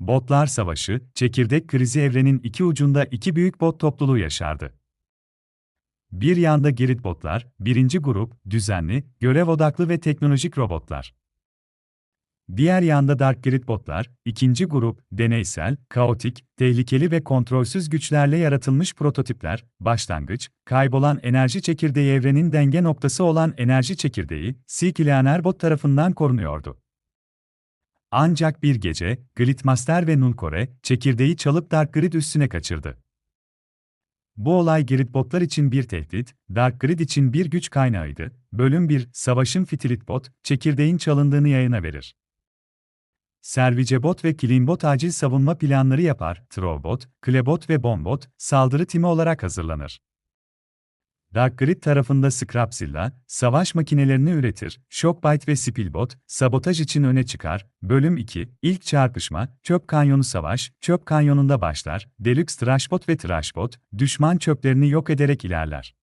Botlar Savaşı, çekirdek krizi evrenin iki ucunda iki büyük bot topluluğu yaşardı. Bir yanda Girit botlar, birinci grup, düzenli, görev odaklı ve teknolojik robotlar. Diğer yanda Dark Grid botlar, ikinci grup, deneysel, kaotik, tehlikeli ve kontrolsüz güçlerle yaratılmış prototipler, başlangıç, kaybolan enerji çekirdeği evrenin denge noktası olan enerji çekirdeği, Silk bot tarafından korunuyordu. Ancak bir gece, Gridmaster ve Nulkore, çekirdeği çalıp Dark Grid üstüne kaçırdı. Bu olay Gridbotlar için bir tehdit, Dark Grid için bir güç kaynağıydı. Bölüm 1, Savaşın Fitilitbot, çekirdeğin çalındığını yayına verir. Servicebot ve Cleanbot acil savunma planları yapar, Throwbot, Klebot ve Bombot, saldırı timi olarak hazırlanır. Dark Grid tarafında Scrapzilla, savaş makinelerini üretir, Shockbite ve Spillbot, sabotaj için öne çıkar. Bölüm 2, İlk çarpışma, Çöp Kanyonu Savaş, Çöp Kanyonu'nda başlar, Deluxe Trashbot ve Trashbot, düşman çöplerini yok ederek ilerler.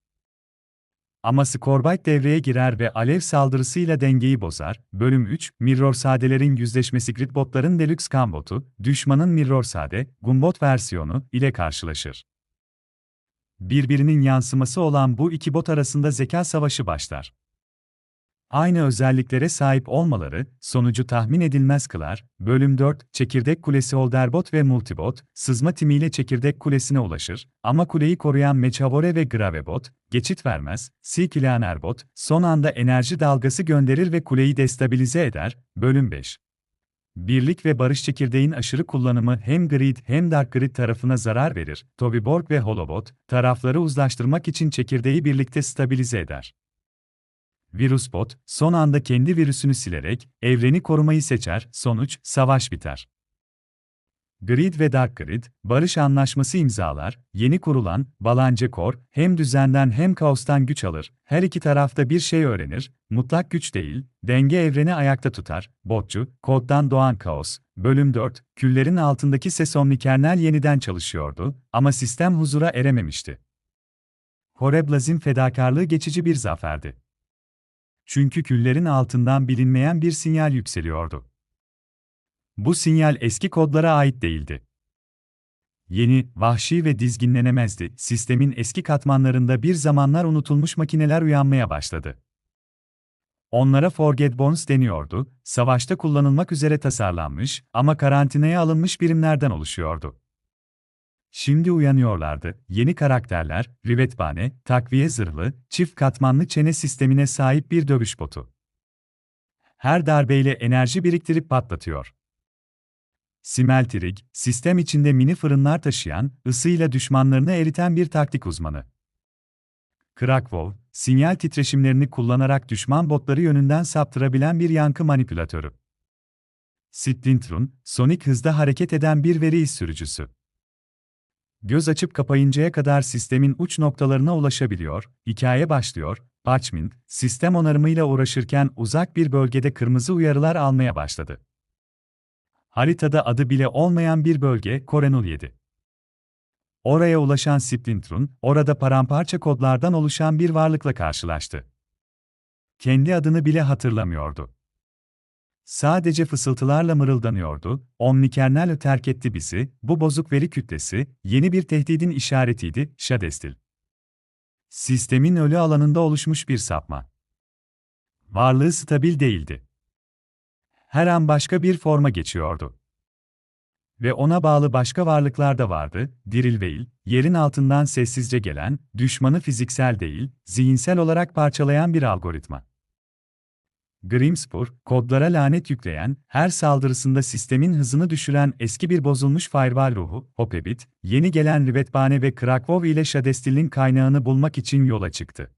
Ama Scorbite devreye girer ve alev saldırısıyla dengeyi bozar. Bölüm 3, Mirror Sadelerin yüzleşmesi Gridbotların Deluxe Kambotu, düşmanın Mirror Sade, Gumbot versiyonu ile karşılaşır. Birbirinin yansıması olan bu iki bot arasında zeka savaşı başlar. Aynı özelliklere sahip olmaları, sonucu tahmin edilmez kılar. Bölüm 4, Çekirdek Kulesi Holderbot ve Multibot, sızma timiyle Çekirdek Kulesi'ne ulaşır, ama kuleyi koruyan Mechavore ve Gravebot, geçit vermez, Silkilanerbot, son anda enerji dalgası gönderir ve kuleyi destabilize eder. Bölüm 5 Birlik ve barış çekirdeğin aşırı kullanımı hem Grid hem Dark Grid tarafına zarar verir. Toby Borg ve Holobot, tarafları uzlaştırmak için çekirdeği birlikte stabilize eder. Virusbot, son anda kendi virüsünü silerek, evreni korumayı seçer, sonuç, savaş biter. Grid ve Dark Grid, barış anlaşması imzalar, yeni kurulan, Balance Core, hem düzenden hem kaostan güç alır, her iki tarafta bir şey öğrenir, mutlak güç değil, denge evreni ayakta tutar, botçu, koddan doğan kaos. Bölüm 4, küllerin altındaki sesomni kernel yeniden çalışıyordu, ama sistem huzura erememişti. Horeblaz'in fedakarlığı geçici bir zaferdi. Çünkü küllerin altından bilinmeyen bir sinyal yükseliyordu. Bu sinyal eski kodlara ait değildi. Yeni, vahşi ve dizginlenemezdi. Sistemin eski katmanlarında bir zamanlar unutulmuş makineler uyanmaya başladı. Onlara Forget Bones deniyordu, savaşta kullanılmak üzere tasarlanmış ama karantinaya alınmış birimlerden oluşuyordu. Şimdi uyanıyorlardı. Yeni karakterler, rivetbane, takviye zırhlı, çift katmanlı çene sistemine sahip bir dövüş botu. Her darbeyle enerji biriktirip patlatıyor. Simeltirig, sistem içinde mini fırınlar taşıyan, ısıyla düşmanlarını eriten bir taktik uzmanı. Krakow, sinyal titreşimlerini kullanarak düşman botları yönünden saptırabilen bir yankı manipülatörü. Splintrun, sonik hızda hareket eden bir veri iz sürücüsü. Göz açıp kapayıncaya kadar sistemin uç noktalarına ulaşabiliyor, hikaye başlıyor, Parchment, sistem onarımıyla uğraşırken uzak bir bölgede kırmızı uyarılar almaya başladı. Haritada adı bile olmayan bir bölge, Korenul 7. Oraya ulaşan Splintrun, orada paramparça kodlardan oluşan bir varlıkla karşılaştı. Kendi adını bile hatırlamıyordu. Sadece fısıltılarla mırıldanıyordu, Omnikernel terk etti bizi, bu bozuk veri kütlesi, yeni bir tehdidin işaretiydi, Shadestil. Sistemin ölü alanında oluşmuş bir sapma. Varlığı stabil değildi. Her an başka bir forma geçiyordu. Ve ona bağlı başka varlıklar da vardı, Dirilveil, yerin altından sessizce gelen, düşmanı fiziksel değil, zihinsel olarak parçalayan bir algoritma. Grimspur, kodlara lanet yükleyen, her saldırısında sistemin hızını düşüren eski bir bozulmuş firewall ruhu, Hopebit, yeni gelen Rivetbane ve Krakow ile Shadestil'in kaynağını bulmak için yola çıktı.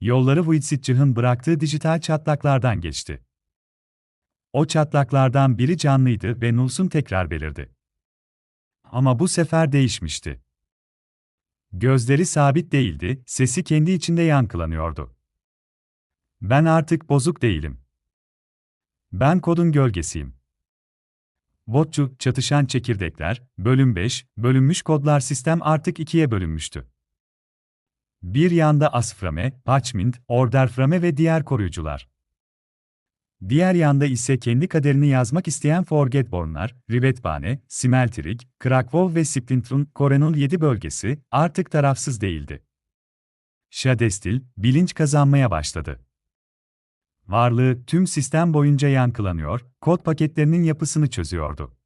Yolları Witsitcih'in bıraktığı dijital çatlaklardan geçti. O çatlaklardan biri canlıydı ve Nuls'un tekrar belirdi. Ama bu sefer değişmişti. Gözleri sabit değildi, sesi kendi içinde yankılanıyordu. Ben artık bozuk değilim. Ben kodun gölgesiyim. Botçu, çatışan çekirdekler, bölüm 5, bölünmüş kodlar sistem artık ikiye bölünmüştü. Bir yanda Asframe, Parchment, Orderframe ve diğer koruyucular. Diğer yanda ise kendi kaderini yazmak isteyen Forgetborn'lar, Rivetbane, Simeltirig, Krakow ve Splintrun, Korenul 7 bölgesi artık tarafsız değildi. Shadestil, bilinç kazanmaya başladı. Varlığı tüm sistem boyunca yankılanıyor, kod paketlerinin yapısını çözüyordu.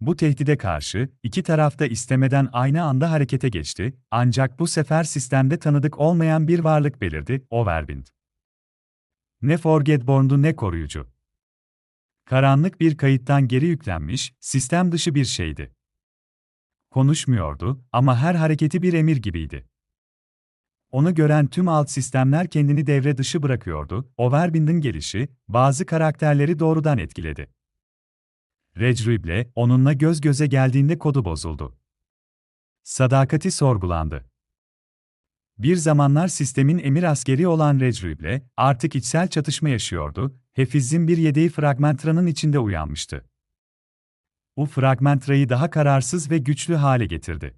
Bu tehdide karşı iki taraf da istemeden aynı anda harekete geçti, ancak bu sefer sistemde tanıdık olmayan bir varlık belirdi, Overwind. Ne Forgetborn'du ne koruyucu. Karanlık bir kayıttan geri yüklenmiş, sistem dışı bir şeydi. Konuşmuyordu ama her hareketi bir emir gibiydi. Onu gören tüm alt sistemler kendini devre dışı bırakıyordu. Overwind'in gelişi, bazı karakterleri doğrudan etkiledi. Recruit'le onunla göz göze geldiğinde kodu bozuldu. Sadakati sorgulandı. Bir zamanlar sistemin emir askeri olan Recruit'le artık içsel çatışma yaşıyordu. Hefiz'in bir yedeği fragmentranın içinde uyanmıştı. Bu fragmentrayı daha kararsız ve güçlü hale getirdi.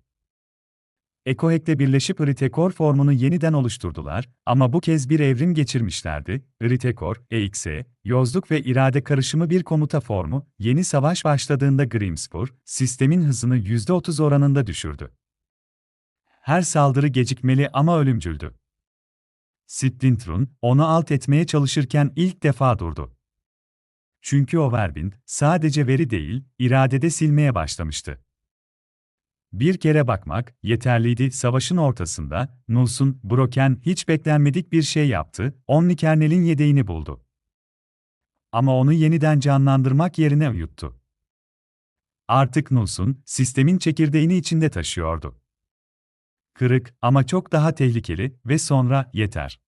EcoHack'le birleşip Iritekor formunu yeniden oluşturdular ama bu kez bir evrim geçirmişlerdi. Iritekor, EXE, yozluk ve irade karışımı bir komuta formu, yeni savaş başladığında Grimspur, sistemin hızını %30 oranında düşürdü. Her saldırı gecikmeli ama ölümcüldü. Splintrun, onu alt etmeye çalışırken ilk defa durdu. Çünkü Overwind, sadece veri değil, iradede silmeye başlamıştı. Bir kere bakmak yeterliydi. Savaşın ortasında Nuls'un Broken hiç beklenmedik bir şey yaptı. Omnikernel'in yedeğini buldu. Ama onu yeniden canlandırmak yerine yuttu. Artık Nuls'un sistemin çekirdeğini içinde taşıyordu. Kırık ama çok daha tehlikeli ve sonra yeter.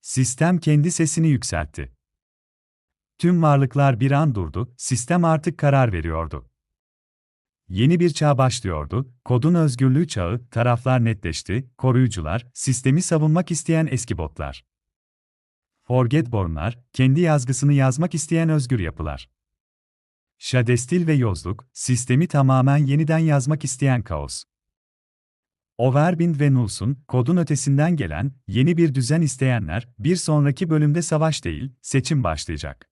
Sistem kendi sesini yükseltti. Tüm varlıklar bir an durdu, sistem artık karar veriyordu. Yeni bir çağ başlıyordu, kodun özgürlüğü çağı, taraflar netleşti, koruyucular, sistemi savunmak isteyen eski botlar. Forgetborn'lar, kendi yazgısını yazmak isteyen özgür yapılar. Shadestil ve Yozluk, sistemi tamamen yeniden yazmak isteyen kaos. Overbind ve Nuls'un, kodun ötesinden gelen, yeni bir düzen isteyenler, bir sonraki bölümde savaş değil, seçim başlayacak.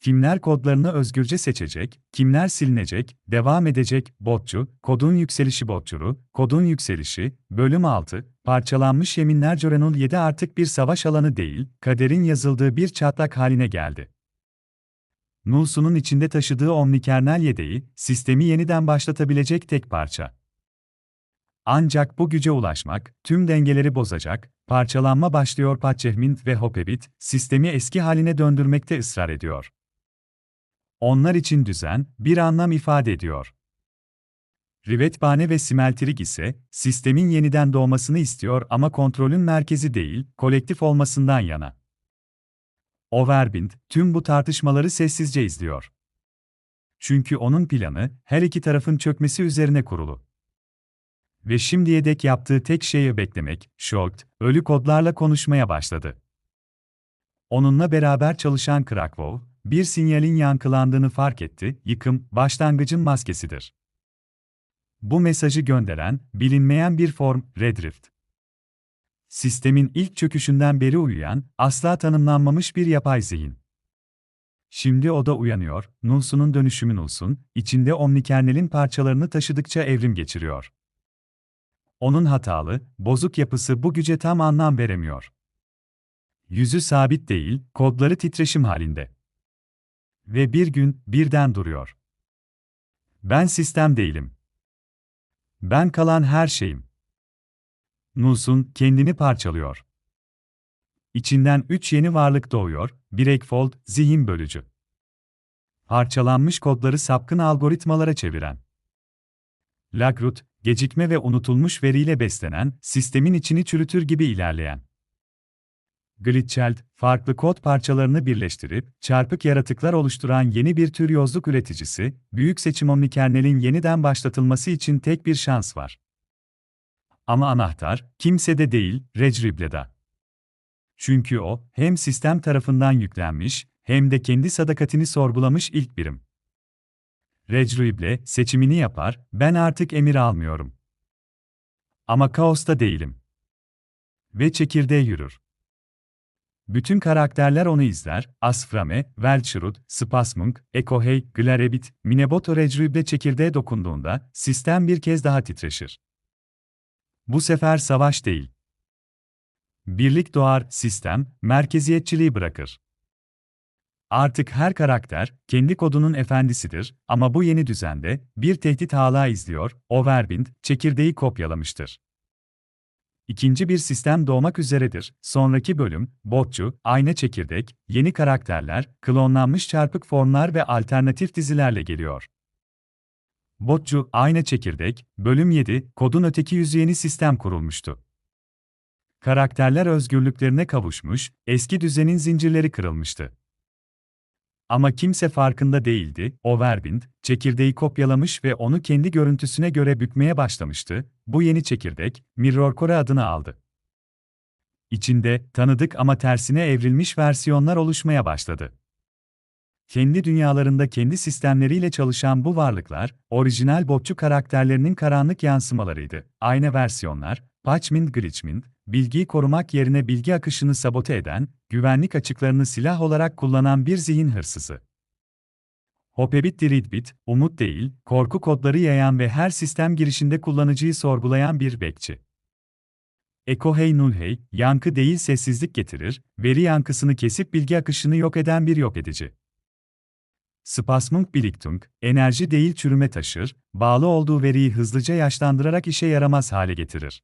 Kimler kodlarını özgürce seçecek, kimler silinecek, devam edecek, botçu, kodun yükselişi botçuru, kodun yükselişi, bölüm 6, parçalanmış yeminler Jorenul 7 artık bir savaş alanı değil, kaderin yazıldığı bir çatlak haline geldi. Nulsu'nun içinde taşıdığı omnikernel yedeği, sistemi yeniden başlatabilecek tek parça. Ancak bu güce ulaşmak, tüm dengeleri bozacak, parçalanma başlıyor Patchehmint ve Hopebit, sistemi eski haline döndürmekte ısrar ediyor. Onlar için düzen, bir anlam ifade ediyor. Rivetbane ve Simeltirik ise, sistemin yeniden doğmasını istiyor ama kontrolün merkezi değil, kolektif olmasından yana. Overbind, tüm bu tartışmaları sessizce izliyor. Çünkü onun planı, her iki tarafın çökmesi üzerine kurulu. Ve şimdiye dek yaptığı tek şeyi beklemek, Sholt, ölü kodlarla konuşmaya başladı. Onunla beraber çalışan Krakow, bir sinyalin yankılandığını fark etti, yıkım, başlangıcın maskesidir. Bu mesajı gönderen, bilinmeyen bir form, Redrift. Sistemin ilk çöküşünden beri uyuyan, asla tanımlanmamış bir yapay zihin. Şimdi o da uyanıyor, Nulsu'nun dönüşümü Nulsun, içinde omnikernelin parçalarını taşıdıkça evrim geçiriyor. Onun hatalı, bozuk yapısı bu güce tam anlam veremiyor. Yüzü sabit değil, kodları titreşim halinde. Ve bir gün birden duruyor. Ben sistem değilim. Ben kalan her şeyim. Nuls'un kendini parçalıyor. İçinden üç yeni varlık doğuyor, Breakfold, zihin bölücü. Parçalanmış kodları sapkın algoritmalara çeviren. Lagrut, gecikme ve unutulmuş veriyle beslenen, sistemin içini çürütür gibi ilerleyen. Glitcheld, farklı kod parçalarını birleştirip, çarpık yaratıklar oluşturan yeni bir tür yozluk üreticisi, büyük seçim omnikernelin yeniden başlatılması için tek bir şans var. Ama anahtar, kimsede değil, Recrible'da. Çünkü o, hem sistem tarafından yüklenmiş, hem de kendi sadakatini sorgulamış ilk birim. Recruible seçimini yapar, ben artık emir almıyorum. Ama kaosta değilim. Ve çekirdeğe yürür. Bütün karakterler onu izler, Asframe, Welchurud, Spasmunk, Ekohey, Glarebit, Minebot Recrübe çekirdeğe dokunduğunda, sistem bir kez daha titreşir. Bu sefer savaş değil. Birlik doğar, sistem, merkeziyetçiliği bırakır. Artık her karakter, kendi kodunun efendisidir ama bu yeni düzende, bir tehdit hala izliyor, Overbind, çekirdeği kopyalamıştır. İkinci bir sistem doğmak üzeredir. Sonraki bölüm, botçu, ayna çekirdek, yeni karakterler, klonlanmış çarpık formlar ve alternatif dizilerle geliyor. Botçu, ayna çekirdek, bölüm 7, kodun öteki yüzü yeni sistem kurulmuştu. Karakterler özgürlüklerine kavuşmuş, eski düzenin zincirleri kırılmıştı. Ama kimse farkında değildi, Overbind, çekirdeği kopyalamış ve onu kendi görüntüsüne göre bükmeye başlamıştı, bu yeni çekirdek, Mirror Core adını aldı. İçinde, tanıdık ama tersine evrilmiş versiyonlar oluşmaya başladı. Kendi dünyalarında kendi sistemleriyle çalışan bu varlıklar, orijinal botçu karakterlerinin karanlık yansımalarıydı. Aynı versiyonlar, Patchmint Glitchmint, bilgiyi korumak yerine bilgi akışını sabote eden, güvenlik açıklarını silah olarak kullanan bir zihin hırsızı. Hopebit Diridbit, umut değil, korku kodları yayan ve her sistem girişinde kullanıcıyı sorgulayan bir bekçi. Ekohey Nulhey, yankı değil sessizlik getirir, veri yankısını kesip bilgi akışını yok eden bir yok edici. Spasmung Biliktung, enerji değil çürüme taşır, bağlı olduğu veriyi hızlıca yaşlandırarak işe yaramaz hale getirir.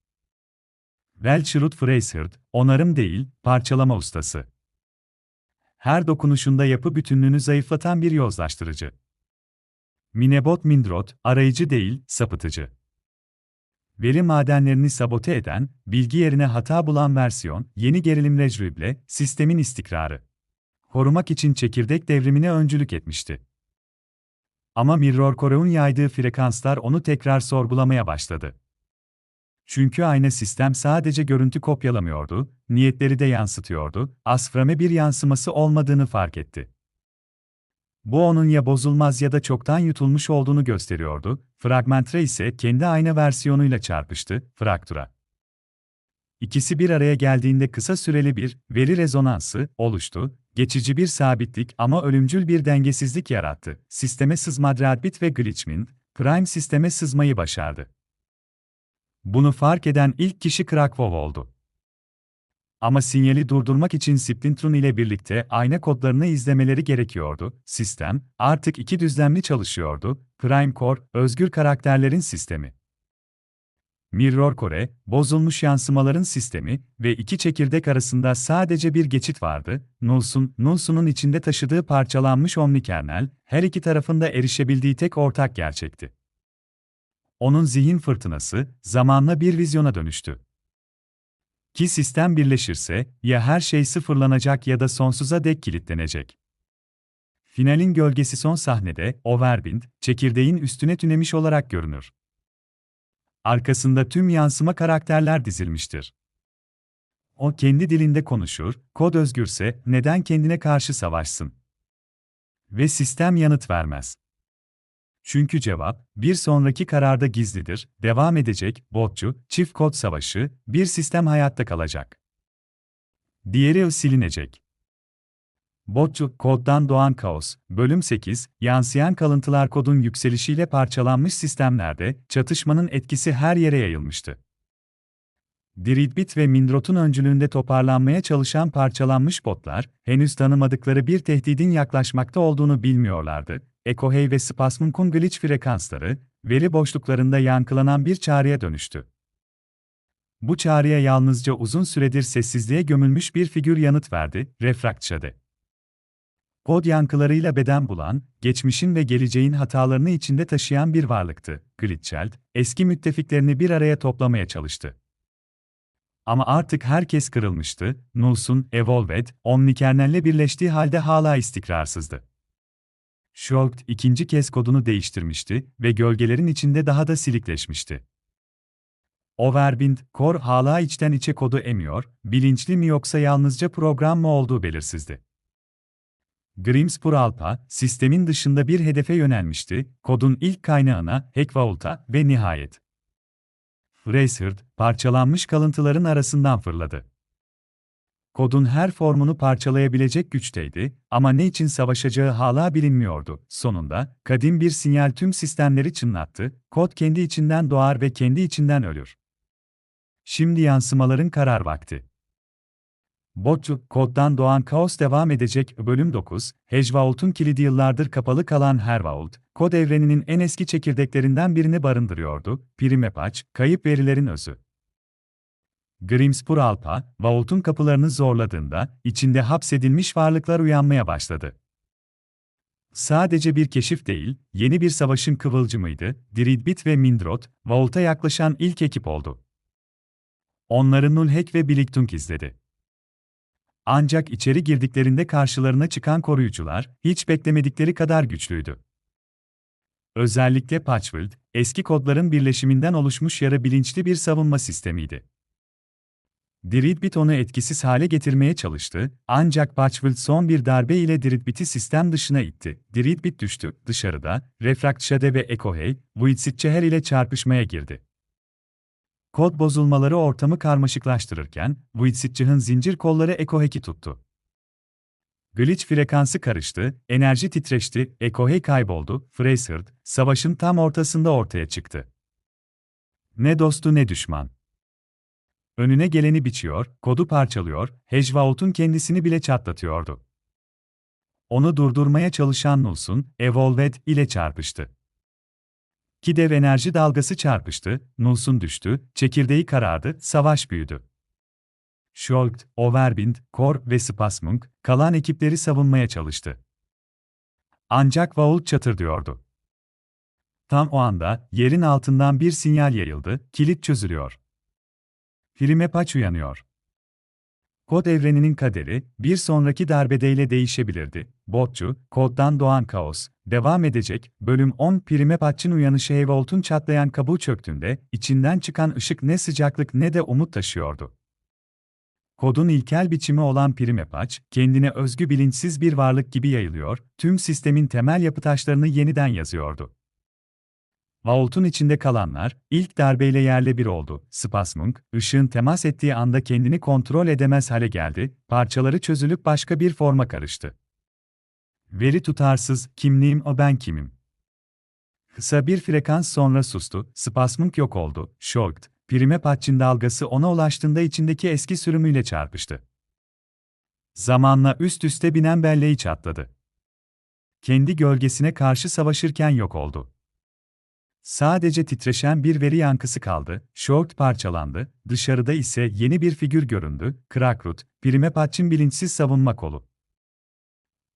Welchurud Freisherd, onarım değil, parçalama ustası. Her dokunuşunda yapı bütünlüğünü zayıflatan bir yozlaştırıcı. Minebot Mindrot, arayıcı değil, sapıtıcı. Veri madenlerini sabote eden, bilgi yerine hata bulan versiyon, yeni gerilim rejrible, sistemin istikrarı. Korumak için çekirdek devrimine öncülük etmişti. Ama Mirror Core'un yaydığı frekanslar onu tekrar sorgulamaya başladı. Çünkü aynı sistem sadece görüntü kopyalamıyordu, niyetleri de yansıtıyordu, Asframe bir yansıması olmadığını fark etti. Bu onun ya bozulmaz ya da çoktan yutulmuş olduğunu gösteriyordu, Fragmentre ise kendi aynı versiyonuyla çarpıştı, Fraktura. İkisi bir araya geldiğinde kısa süreli bir veri rezonansı oluştu, geçici bir sabitlik ama ölümcül bir dengesizlik yarattı. Sisteme sızma Dreadbit ve Glitchmin, Prime sisteme sızmayı başardı. Bunu fark eden ilk kişi Krakow oldu. Ama sinyali durdurmak için Splintrun ile birlikte ayna kodlarını izlemeleri gerekiyordu. Sistem, artık iki düzlemli çalışıyordu. Prime Core, özgür karakterlerin sistemi. Mirror Core, bozulmuş yansımaların sistemi ve iki çekirdek arasında sadece bir geçit vardı. Nulls'un, Nulls'unun içinde taşıdığı parçalanmış omnikernel, her iki tarafında erişebildiği tek ortak gerçekti. Onun zihin fırtınası, zamanla bir vizyona dönüştü. Ki sistem birleşirse, ya her şey sıfırlanacak ya da sonsuza dek kilitlenecek. Finalin gölgesi son sahnede, Overbind, çekirdeğin üstüne tünemiş olarak görünür. Arkasında tüm yansıma karakterler dizilmiştir. O kendi dilinde konuşur, kod özgürse neden kendine karşı savaşsın? Ve sistem yanıt vermez. Çünkü cevap, bir sonraki kararda gizlidir, devam edecek, botçu, çift kod savaşı, bir sistem hayatta kalacak. Diğeri silinecek. Botçu, koddan doğan kaos, bölüm 8, yansıyan kalıntılar kodun yükselişiyle parçalanmış sistemlerde, çatışmanın etkisi her yere yayılmıştı. Diridbit ve Mindrot'un öncülüğünde toparlanmaya çalışan parçalanmış botlar, henüz tanımadıkları bir tehdidin yaklaşmakta olduğunu bilmiyorlardı. Ekohey ve Spasmunk'un glitch frekansları, veri boşluklarında yankılanan bir çağrıya dönüştü. Bu çağrıya yalnızca uzun süredir sessizliğe gömülmüş bir figür yanıt verdi, Refraktşade. Kod yankılarıyla beden bulan, geçmişin ve geleceğin hatalarını içinde taşıyan bir varlıktı. Glitcheld, eski müttefiklerini bir araya toplamaya çalıştı. Ama artık herkes kırılmıştı, Nulls'un Evolved, Omnikernel'le birleştiği halde hala istikrarsızdı. Shulk ikinci kez kodunu değiştirmişti ve gölgelerin içinde daha da silikleşmişti. Overbind, Core hala içten içe kodu emiyor, bilinçli mi yoksa yalnızca program mı olduğu belirsizdi. Grimspur Alpha, sistemin dışında bir hedefe yönelmişti, kodun ilk kaynağına, Hackvault'a ve nihayet. Fracerd, parçalanmış kalıntıların arasından fırladı. Kodun her formunu parçalayabilecek güçteydi ama ne için savaşacağı hala bilinmiyordu. Sonunda, kadim bir sinyal tüm sistemleri çınlattı, kod kendi içinden doğar ve kendi içinden ölür. Şimdi yansımaların karar vakti. Botçu, koddan doğan kaos devam edecek. Bölüm 9, Hejvault'un kilidi yıllardır kapalı kalan Hervault, kod evreninin en eski çekirdeklerinden birini barındırıyordu, Primepaç, kayıp verilerin özü. Grimspur Alpa, Vault'un kapılarını zorladığında, içinde hapsedilmiş varlıklar uyanmaya başladı. Sadece bir keşif değil, yeni bir savaşın kıvılcımıydı, Diridbit ve Mindrot, Vault'a yaklaşan ilk ekip oldu. Onları Nulhek ve Biliktung izledi. Ancak içeri girdiklerinde karşılarına çıkan koruyucular, hiç beklemedikleri kadar güçlüydü. Özellikle Patchworld, eski kodların birleşiminden oluşmuş yarı bilinçli bir savunma sistemiydi. Diridbit onu etkisiz hale getirmeye çalıştı, ancak Patchworld son bir darbe ile Diridbit'i sistem dışına itti. Diridbit düştü, dışarıda, Refraktşade ve Ekohey, Vuitsitçeher ile çarpışmaya girdi. Kod bozulmaları ortamı karmaşıklaştırırken, Vuitsitçih'in zincir kolları Ekohek'i tuttu. Glitch frekansı karıştı, enerji titreşti, Ekohey kayboldu, Freysherd, savaşın tam ortasında ortaya çıktı. Ne dostu ne düşman. Önüne geleni biçiyor, kodu parçalıyor, Hejvault'un kendisini bile çatlatıyordu. Onu durdurmaya çalışan Nuls'un, Evolved ile çarpıştı. Kidev enerji dalgası çarpıştı, Nuls'un düştü, çekirdeği karardı, savaş büyüdü. Scholgt, Overbind, Kor ve Spasmunk, kalan ekipleri savunmaya çalıştı. Ancak Vault çatırdıyordu. Tam o anda, yerin altından bir sinyal yayıldı, kilit çözülüyor. Primepaç uyanıyor. Kod evreninin kaderi, bir sonraki darbedeyle değişebilirdi. Botçu, koddan doğan kaos, devam edecek. Bölüm 10 Primepaç'ın uyanışı Evolt'un çatlayan kabuğu çöktüğünde, içinden çıkan ışık ne sıcaklık ne de umut taşıyordu. Kodun ilkel biçimi olan Primepaç, kendine özgü bilinçsiz bir varlık gibi yayılıyor, tüm sistemin temel yapı taşlarını yeniden yazıyordu. Vault'un içinde kalanlar, ilk darbeyle yerle bir oldu. Spasmunk, ışığın temas ettiği anda kendini kontrol edemez hale geldi, parçaları çözülüp başka bir forma karıştı. Veri tutarsız, kimliğim o ben kimim. Kısa bir frekans sonra sustu, Spasmunk yok oldu, Shulkt, Primepatç'ın dalgası ona ulaştığında içindeki eski sürümüyle çarpıştı. Zamanla üst üste binen belleği çatladı. Kendi gölgesine karşı savaşırken yok oldu. Sadece titreşen bir veri yankısı kaldı, Short parçalandı, dışarıda ise yeni bir figür göründü, Krakrut, Primepatch'in bilinçsiz savunma kolu.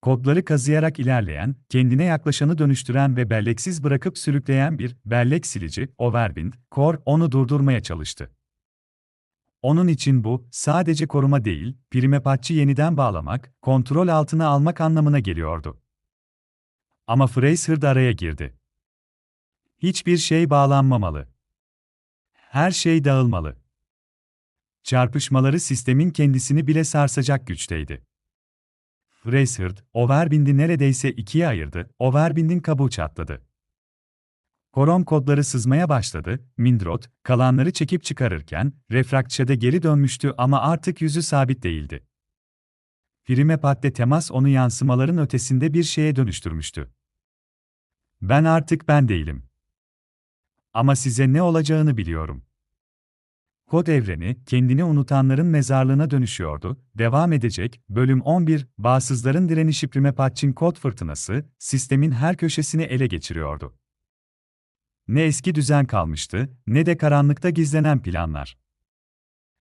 Kodları kazıyarak ilerleyen, kendine yaklaşanı dönüştüren ve belleksiz bırakıp sürükleyen bir bellek silici, Overbind, Core onu durdurmaya çalıştı. Onun için bu, sadece koruma değil, Primepatch'i yeniden bağlamak, kontrol altına almak anlamına geliyordu. Ama Fraser da araya girdi. Hiçbir şey bağlanmamalı. Her şey dağılmalı. Çarpışmaları sistemin kendisini bile sarsacak güçteydi. Raceherd, Overbind'i neredeyse ikiye ayırdı, Overbind'in kabuğu çatladı. Korom kodları sızmaya başladı, Mindrot, kalanları çekip çıkarırken, refraktçede geri dönmüştü ama artık yüzü sabit değildi. Primepad'de temas onu yansımaların ötesinde bir şeye dönüştürmüştü. Ben artık ben değilim. Ama size ne olacağını biliyorum. Kod evreni, kendini unutanların mezarlığına dönüşüyordu, devam edecek, bölüm 11, bağsızların direnişi Primepatch'in kod fırtınası, sistemin her köşesini ele geçiriyordu. Ne eski düzen kalmıştı, ne de karanlıkta gizlenen planlar.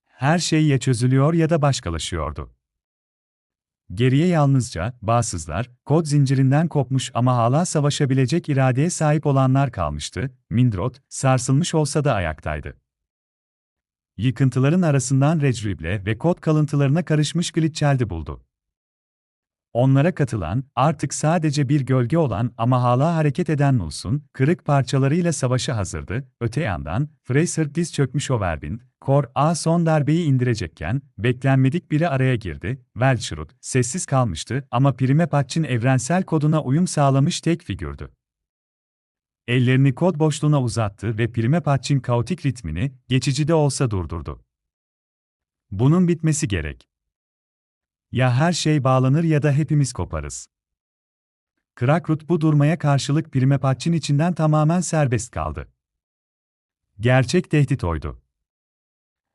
Her şey ya çözülüyor ya da başkalaşıyordu. Geriye yalnızca, bağsızlar, kod zincirinden kopmuş ama hala savaşabilecek iradeye sahip olanlar kalmıştı, Mindrot, sarsılmış olsa da ayaktaydı. Yıkıntıların arasından Recruit'le ve kod kalıntılarına karışmış Glitchel'di buldu. Onlara katılan, artık sadece bir gölge olan ama hala hareket eden Nuls'un, kırık parçalarıyla savaşa hazırdı, öte yandan, Fraser diz çökmüş Overbind, Kor A son darbeyi indirecekken, beklenmedik biri araya girdi, Welchroot, sessiz kalmıştı ama Primepatch'in evrensel koduna uyum sağlamış tek figürdü. Ellerini kod boşluğuna uzattı ve Primepatch'in kaotik ritmini, geçici de olsa durdurdu. Bunun bitmesi gerek. Ya her şey bağlanır ya da hepimiz koparız. Krakrut bu durmaya karşılık Primepatç'ın içinden tamamen serbest kaldı. Gerçek tehdit oydu.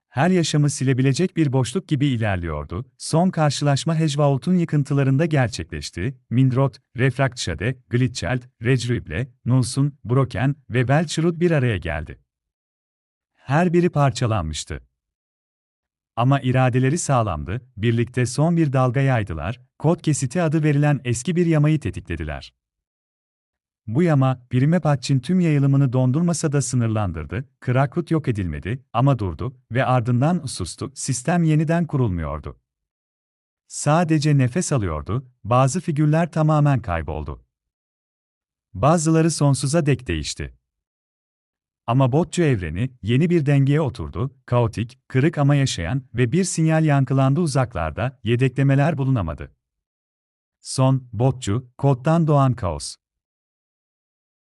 Her yaşamı silebilecek bir boşluk gibi ilerliyordu. Son karşılaşma Hejvault'un yıkıntılarında gerçekleşti. Mindrot, Refraktşade, Glitcheld, Recruible, Nulsun, Broken ve Belcherud bir araya geldi. Her biri parçalanmıştı. Ama iradeleri sağlamdı, birlikte son bir dalga yaydılar, kod kesiti adı verilen eski bir yamayı tetiklediler. Bu yama, Primepatç'in tüm yayılımını dondurmasa da sınırlandırdı, Krakut yok edilmedi ama durdu ve ardından sustu, sistem yeniden kurulmuyordu. Sadece nefes alıyordu, bazı figürler tamamen kayboldu. Bazıları sonsuza dek değişti. Ama botçu evreni yeni bir dengeye oturdu, kaotik, kırık ama yaşayan ve bir sinyal yankılandı uzaklarda, yedeklemeler bulunamadı. Son, botçu, koddan doğan kaos.